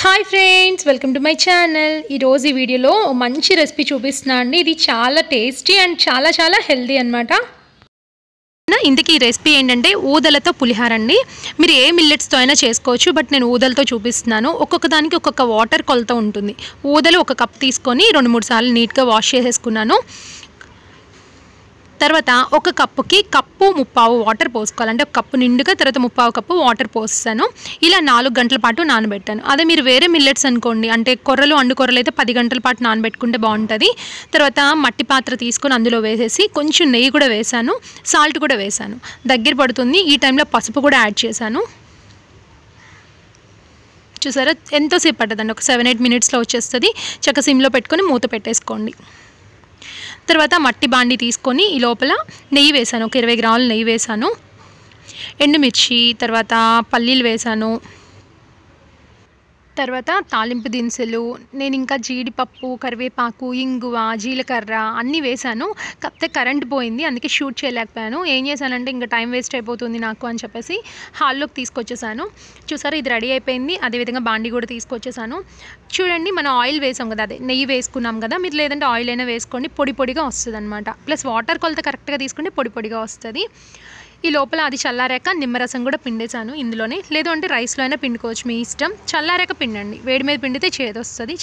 Hi friends welcome to my channel ఈరోజు ఈ వీడియోలో మంచి రెసిపీ చూపిస్తున్నా అండి. ఇది చాలా టేస్టీ అండ్ చాలా చాలా హెల్దీ అనమాట ఇందుకు ఈ రెసిపీ ఏంటంటే ఊదలతో పులిహార అండి. మీరు ఏ మిల్లెట్స్తో అయినా చేసుకోవచ్చు బట్ నేను ఊదలతో చూపిస్తున్నాను. ఒక్కొక్క దానికి ఒక్కొక్క వాటర్ కొలత ఉంటుంది. ఊదలు ఒక కప్ తీసుకొని రెండు మూడు సార్లు నీట్గా వాష్ చేసేసుకున్నాను. తర్వాత ఒక కప్పుకి కప్పు ముప్పావు వాటర్ పోసుకోవాలంటే ఒక కప్పు నిండుగా తర్వాత ముప్పావు కప్పు వాటర్ పోస్తాను. ఇలా నాలుగు గంటల పాటు నానబెట్టాను అదే మీరు వేరే మిల్లెట్స్ అనుకోండి. అంటే కొర్రలు అండు కొర్రలు అయితే పది గంటల పాటు నానబెట్టుకుంటే బాగుంటుంది. తర్వాత మట్టి పాత్ర తీసుకొని అందులో వేసేసి కొంచెం నెయ్యి కూడా వేసాను. సాల్ట్ కూడా వేసాను. దగ్గర పడుతుంది. ఈ టైంలో పసుపు కూడా యాడ్ చేశాను. చూసారా? ఎంతోసేపు పట్టదండి? ఒక సెవెన్ ఎయిట్ మినిట్స్లో వచ్చేస్తుంది. చక్క సిమ్లో పెట్టుకొని మూత పెట్టేసుకోండి. తర్వాత మట్టి బాండి తీసుకొని ఈ లోపల నెయ్యి వేసాను. ఒక ఇరవై గ్రాములు నెయ్యి వేసాను. ఎండుమిర్చి తర్వాత పల్లీలు వేసాను. తర్వాత తాలింపు దినుసులు నేను ఇంకా జీడిపప్పు కరివేపాకు ఇంగువ జీలకర్ర అన్నీ వేశాను. కాకపోతే కరెంట్ పోయింది అందుకే షూట్ చేయలేకపోయాను. ఏం చేశానంటే ఇంకా టైం వేస్ట్ అయిపోతుంది నాకు అని చెప్పేసి హాల్లోకి తీసుకొచ్చేసాను. చూసారా ఇది రెడీ అయిపోయింది. అదేవిధంగా బాండి కూడా తీసుకొచ్చేసాను. చూడండి మనం ఆయిల్ వేసాం కదా అదే నెయ్యి వేసుకున్నాం కదా మీరు లేదంటే ఆయిల్ అయినా వేసుకోండి పొడి పొడిగా వస్తుంది అనమాట ప్లస్ వాటర్ కొలత కరెక్ట్గా తీసుకుంటే పొడి పొడిగా వస్తుంది. ఈ లోపల అది చల్లారాక నిమ్మరసం కూడా పిండేశాను ఇందులోనే. లేదు అంటే రైస్లో అయినా పిండుకోవచ్చు మీ ఇష్టం. చల్లారాక పిండండి. వేడి మీద పిండితే చేదొస్తుంది.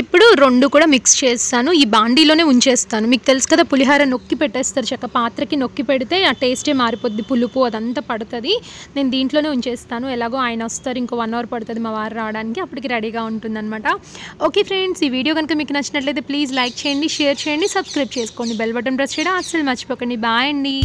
ఇప్పుడు రెండు కూడా మిక్స్ చేస్తాను. ఈ బాండీలోనే ఉంచేస్తాను. మీకు తెలుసు కదా పులిహార నొక్కి పెట్టేస్తారు చక్క. పాత్రకి నొక్కి పెడితే ఆ టేస్టే మారిపోద్ది. పులుపు అదంతా పడుతుంది. నేను దీంట్లోనే ఉంచేస్తాను. ఎలాగో ఆయన వస్తారు ఇంకో వన్ అవర్ పడుతుంది మా వారు రావడానికి. అప్పటికి రెడీగా ఉంటుందన్నమాట. ఓకే ఫ్రెండ్స్ ఈ వీడియో కనుక మీకు నచ్చినట్లయితే ప్లీజ్ లైక్ చేయండి షేర్ చేయండి సబ్స్క్రైబ్ చేసుకోండి. బెల్ బటన్ ప్రెస్ చేయడం అస్సలు మర్చిపోకండి. బాయ్ అండి.